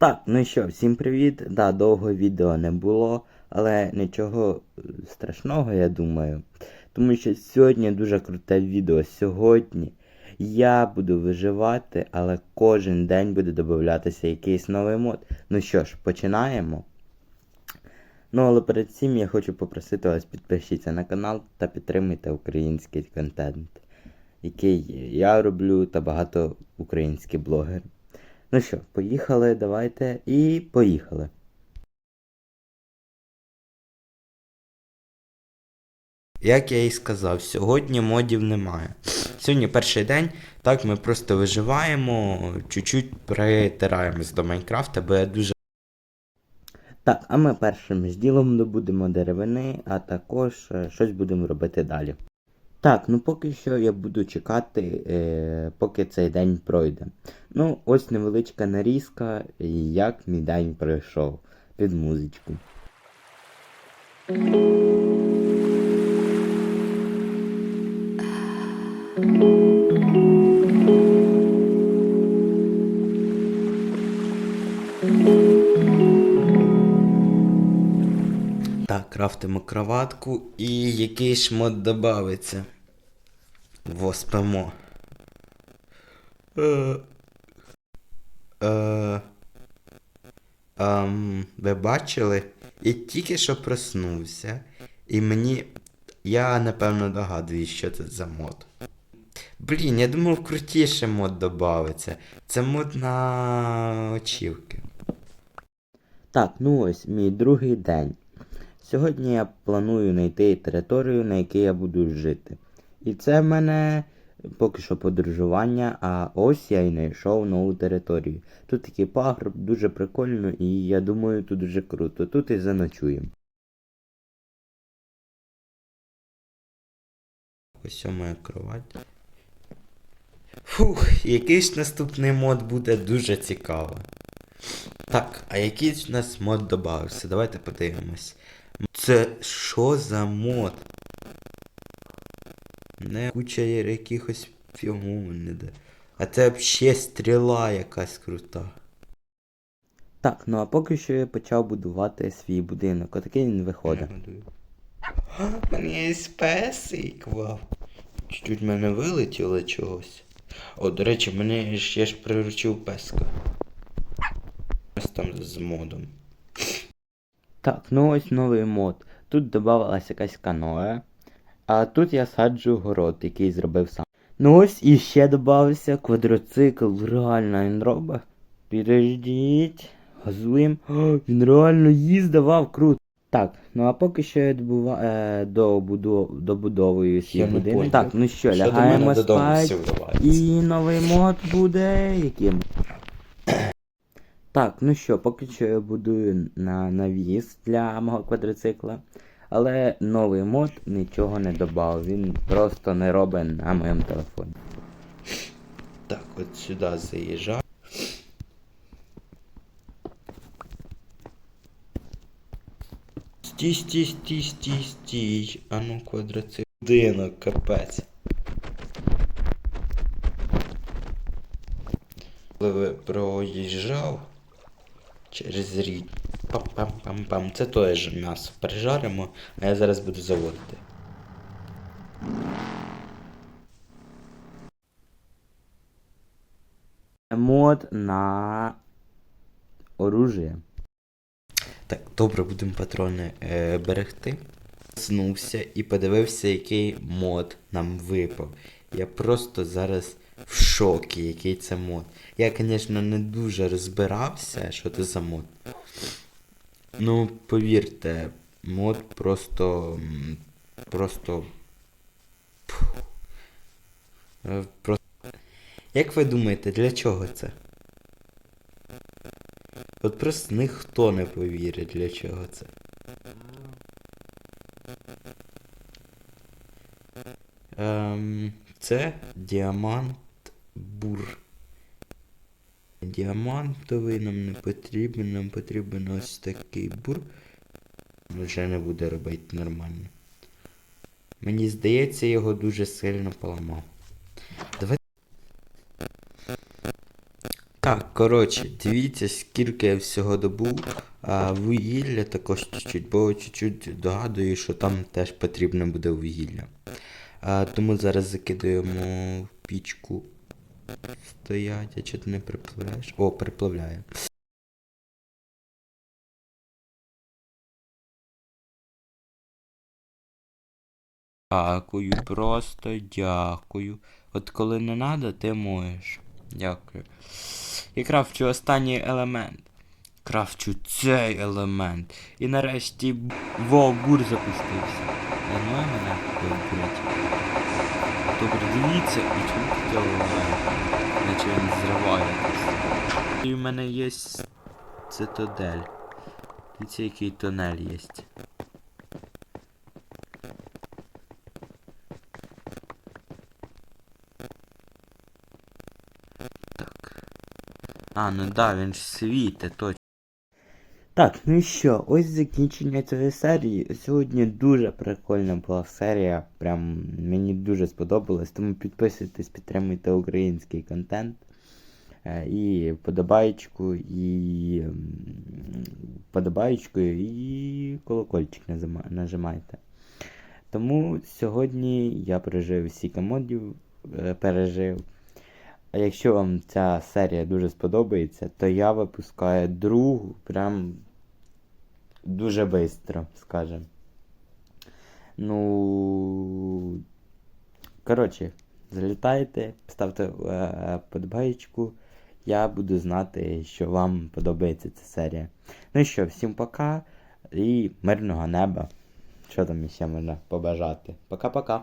Так, ну що, всім привіт. Да, довго відео не було, але нічого страшного, я думаю. Тому що сьогодні дуже круте відео. Сьогодні я буду виживати, але кожен день буде додатися якийсь новий мод. Ну що ж, починаємо. Ну, але перед цим я хочу попросити вас підпишіться на канал та підтримуйте український контент, який я роблю та багато українських блогерів. Ну що, поїхали, давайте і поїхали. Як я і сказав, сьогодні модів немає. Сьогодні перший день, так ми просто виживаємо, чуть-чуть притираємось до Майнкрафта, бо я дуже. Так, а ми першим ж ділом добудемо деревини, а також е, щось будемо робити далі. Так, ну поки що я буду чекати, е, поки цей день пройде. Ну, ось невеличка нарізка, як мій день пройшов під музичку. Так, крафтимо кроватку і який шмот додається. Во, спимо. Е, е, ем, ви бачили? Я тільки що проснувся, і мені. Я напевно догадуюсь, що це за мод. Блін, я думав, крутіше мод додається. Це мод на очівки. Так, ну ось мій другий день. Сьогодні я планую знайти територію, на якій я буду жити. І це в мене поки що подорожування, а ось я і знайшов нову територію. Тут такий пагорб, дуже прикольно, і я думаю, тут дуже круто. Тут і заночуємо. Ось моя кровать. Фух, якийсь наступний мод буде дуже цікаво. Так, а який ж у нас мод додався? Давайте подивимось. Це що за мод? Не куча якихось фігу не де. А це взагалі стріла якась крута. Так, ну а поки що я почав будувати свій будинок. Отакий він виходить. У мене є песик, вау. Чуть-чуть мене вилетіло чогось. О, до речі, мене ж я ж приручив песка. Ось там з модом. Так, ну ось новий мод. Тут додавалась якась каноe. А тут я саджу город, який зробив сам. Ну ось і ще додався квадроцикл. Реально він робить. Підождіть. Газуємо. О, він реально їздив, вау, круто. Так, ну а поки що я добува... е, добудов... добудовую свій будинок. Так, ну що, Що лягаємо спать. І новий мод буде яким? Так, ну що, поки що я будую на навіс для мого квадроцикла. Але новий мод нічого не додав, він просто не робить на моєму телефоні. Так, от сюди заїжджаю. Стій, стій, стій, стій, стій. А ну квадроцикл. Будинок, капець. Коли ви проїжджав через рік. Пам-пам-пам-пам. Це теж м'ясо пережаримо, а я зараз буду заводити. Мод на оружие. Так, добре, будемо патрони е, берегти. Снувся і подивився, який мод нам випав. Я просто зараз в шокі, який це мод. Я, звісно, не дуже розбирався, що це за мод. Ну, повірте, мод просто. Просто. Е, Просто. Як ви думаєте, для чого це? От просто ніхто не повірить, для чого це. Ем, це діамант бур. Діамантовий нам не потрібен, нам потрібен ось такий бур. Вже не буде робити нормально. Мені здається, його дуже сильно поламав. Так, Коротше, дивіться, скільки я всього добув. А вугілля також чуть-чуть, бо чуть-чуть догадую, що там теж потрібно буде вугілля. А, тому зараз закидаємо в пічку. Стоять, а чого ти не припливаєш? О, припливляє. Дякую, просто дякую. От коли не надо, ти можеш. Дякую. І крафчу останній елемент. Крафчу цей елемент. І нарешті во, бур запустився. Ну мене дивіться, і чому ти лагає? Наче він зривається. І в мене є цитадель. Дивіться, який тунель є. Так. А, ну да, він ж світе, точно. Так, ну що, ось закінчення цієї серії. Сьогодні дуже прикольна була серія. Прям мені дуже сподобалось. Тому підписуйтесь, підтримуйте український контент. Е, І подобаєчку, і подобаєчку, і колокольчик нажимайте. Тому сьогодні я пережив всі комодів, е, пережив. А якщо вам ця серія дуже сподобається, то я випускаю другу прям дуже швидко, скажем. Ну. Коротше, залітайте, ставте е, подбаєчку. Я буду знати, що вам подобається ця серія. Ну і що, всім пока і мирного неба. Що там ще можна побажати? Пока-пока.